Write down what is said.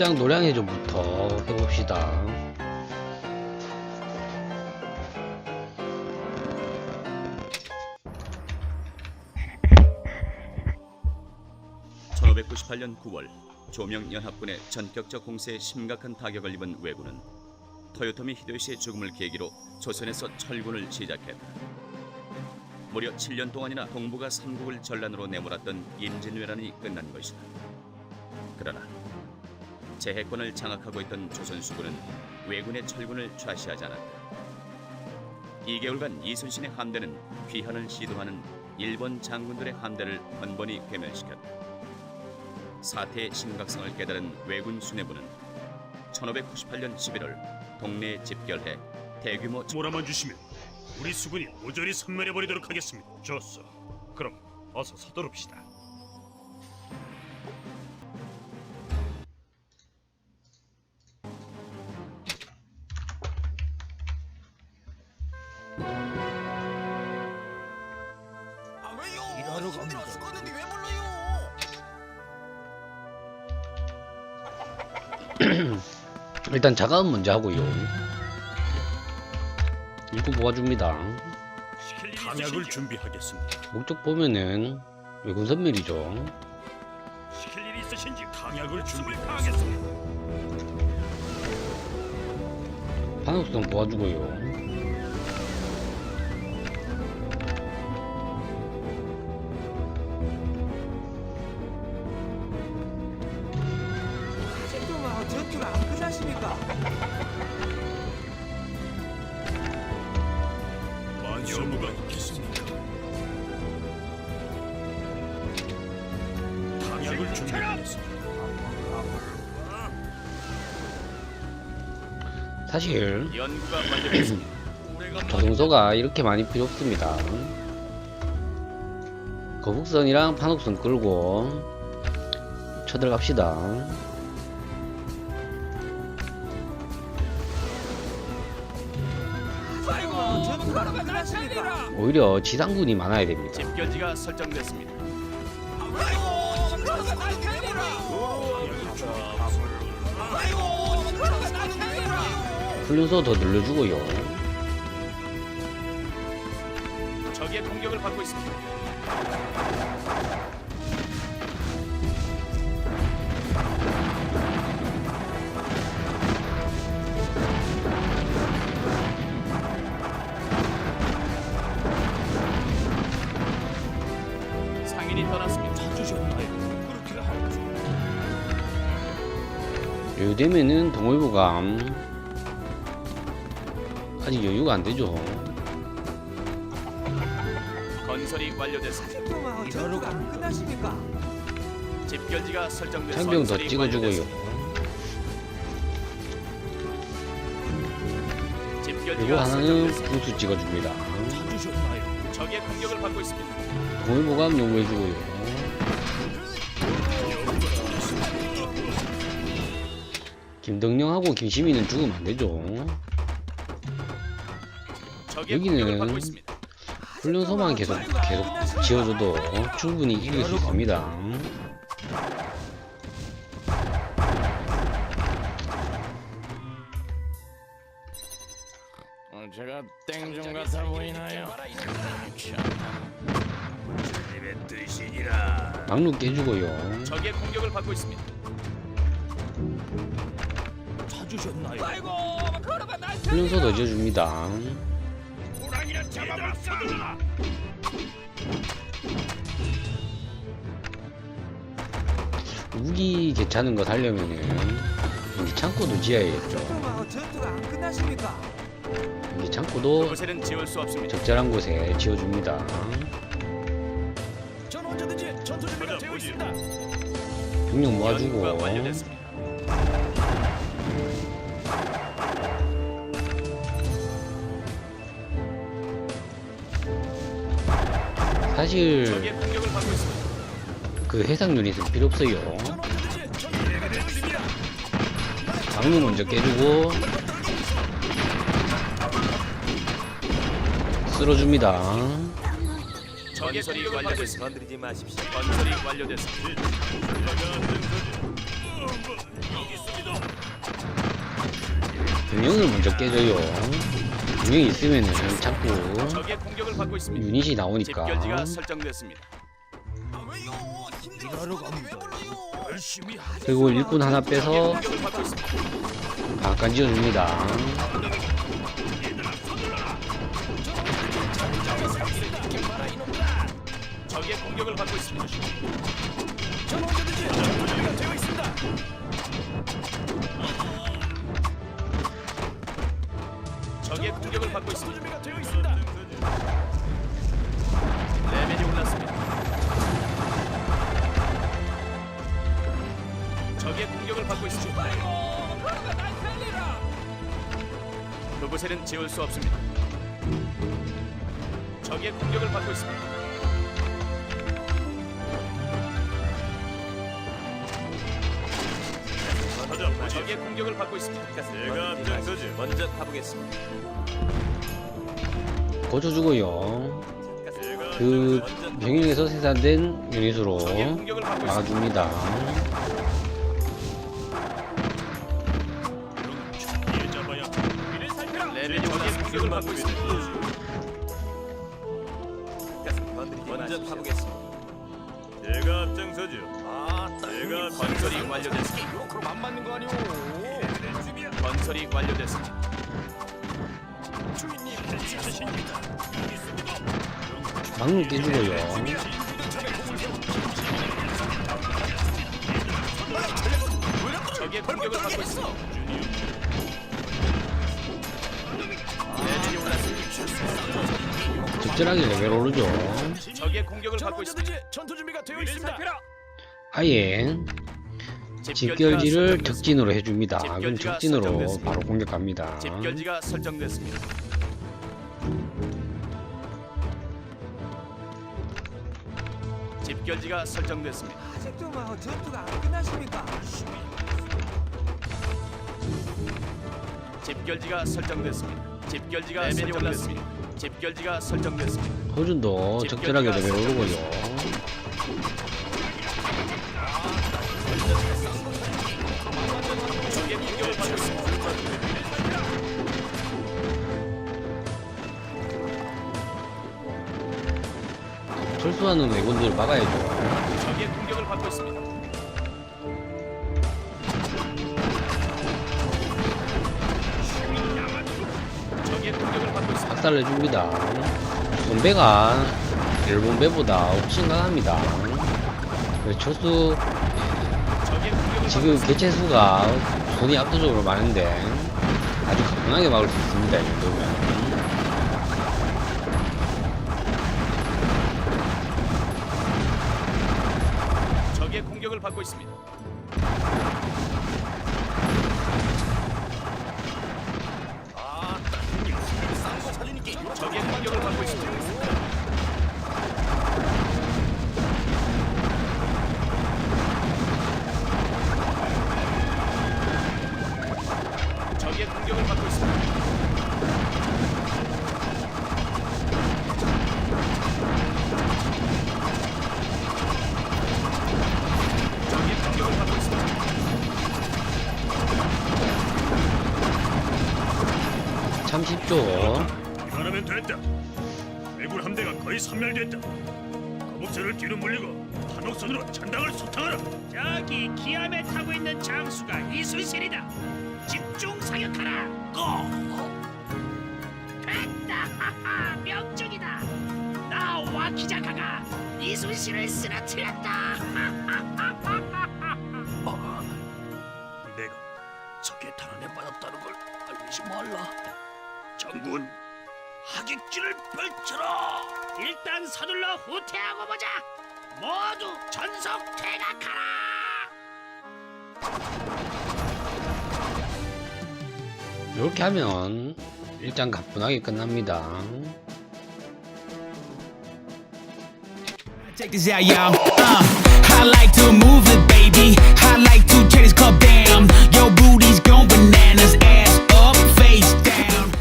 일장 노량해전부터 해봅시다. 천 1598년 9월 조명 연합군의 전격적 공세에 심각한 타격을 입은 왜군은 토요토미 히데요시의 죽음을 계기로 조선에서 철군을 시작했다. 무려 7년 동안이나 동북아 삼국을 전란으로 내몰았던 임진왜란이 끝난 것이다. 그러나 제해권을 장악하고 있던 조선 수군은 왜군의 철군을 좌시하지 않았다. 2개월간 이순신의 함대는 귀환을 시도하는 일본 장군들의 함대를 번번이 괴멸시켰다. 사태의 심각성을 깨달은 왜군 수뇌부는 1598년 11월 동네에 집결해 대규모 몰아만 주시면 우리 수군이 모조리 섬멸해 버리도록 하겠습니다. 좋소. 그럼 어서 서두릅시다. 갑니다. 죽었는데 왜 몰라요? 일단 자가은 먼저 하고요. 일구 모아줍니다. 탄약을 준비하겠습니다. 목적 보면은 외군 선멸이죠. 시킬 일이 있으신지 탄약을 준비하겠습니다. 반옥성 도와주고요. 안 끝나십니까? 만수무가 있겠습니다. 탄약을 준비하겠습니다. 사실 연구가 완료됐습니다. 조종소가 이렇게 많이 필요 없습니다. 거북선이랑 판옥선 끌고 쳐들어갑시다. 오히려 지상군이 많아야 됩니다. 집결지가 설정됐습니다. 훈련소 더 늘려주고요. 적의 공격을 받고 있습니다. 여유 되면은 동호회부가 아직 여유가 안 되죠. 건설이 완료됐습니다. 끝나십니까? 집결지가 더 찍어주고요. 그리고 하나는. 부수 찍어줍니다. 찾으셨나요? 적의 공격을 받고 있습니다. 동호회부가 용해주고요. 김덕령하고 김시민은 죽으면 안 되죠. 여기는. 훈련소만 계속 계속 지어줘도 충분히 이길 수 있습니다. 어, 제가 땡좀 같아 보이나요? 막루 깨주고요. 적의 공격을 받고 있습니다. 찾으셨나요? 아이고 그러가 날 훈련소 더 지어줍니다. 호랑이나 잡아봤어. 무기 괜찮은 거 살려면은 여기 창고도 지어야겠죠. 아직도 전투가 안 끝나십니까? 여기 창고도 그곳에는 지울 수 없습니다. 적절한 곳에 지어줍니다. 전 언제든지 전투 준비가 되어 있습니다. 병력 모아주고 완료됐습니다. 사실. 그 해상 유닛은 필요 없어요. 막루 먼저 깨주고 쓸어줍니다. 건설이 완료됐습니다. 건드리지 마십시오. 건설이 완료됐습니다. 균형을 먼저 깨줘요. 균형이 있으면은 자꾸 적의 공격을 받고 있습니다. 유닛이 나오니까 집결지가 설정됐습니다. 그리고 일꾼 하나 빼서 공격을 받고 있습니다. 방앗간 지어줍니다. 적의 공격을 받고 있습니다. 전 언제든지 전투 준비가 되어 있습니다. 공격을 받고 있습니다. 준비가 되어 있습니다. 레벨이 올랐습니다. 적의 공격을 받고 있습니다. 그곳에는 지울 수 없습니다. 적의 공격을 받고 있습니다. 적의 공격을 받고 있습니다. 내가 앞장서지. 먼저 가보겠습니다. 고쳐주고요. 내가 그 병영에서 생산된 유닛으로. 막아줍니다. 뒤에 잡아야 레벨이 적의 공격을 받고 있습니다. 먼저 가보겠습니다. 내가 앞장서지. 내가 건설이 완료됐습니다. 그럼 안 맞는 거 아니오? 건설이 완료됐습니다. 주인님 지시십니다. 막루 깨주고요. 적의 공격을 받고 있습니다. 레벨이 올랐습니다. 적절하게 레벨 오르죠. 적의 공격을 전 받고 있습니다. 언제든지 전투 준비가 되어 있습니다. 아예 집결지를 적진으로 해줍니다. 그럼 적진으로 바로 공격합니다. 집결지가 설정됐습니다. 집결지가 설정됐습니다. 아직도 막 전투가 안 끝났습니까? 집결지가 설정됐습니다. 집결지가 레벨이 올랐습니다. 집결지가 설정됐습니다. 호준도 적절하게 레벨 오르고요. 적의 공격을. 철수하는 왜군들을 막아야죠. 적의 공격을 받고 있습니다. 적의 공격을 받고 있습니다. 박살내줍니다. 손배가 일본 배보다 훨씬 강합니다. 철수 공격을 지금 개체 수가 손이 압도적으로 많은데 아주 가뿐하게 막을 수 있습니다. 이 정도면. 적의 공격을 받고 있습니다. 섬멸됐다. 거북선을 뒤로 물리고 한옥선으로 전당을 소탕하라. 저기 기암에 타고 있는 장수가 이순신이다. 집중 사격하라. 고. 됐다. 하하, 명중이다. 나와 기자카가 이순신을 쓰러뜨렸다. 내가 적의 탈환에 빠졌다는 걸 알리지 말라. 장군, 하객진을 펼쳐라. 일단 서둘러 후퇴하고 보자. 모두 전속 퇴각하라. 이렇게 하면 일단 가뿐하게 끝납니다. Check this out, y'all. Uh, I like to move it, baby. I like to tear this club down. Your booty's going bananas, ass up, face down.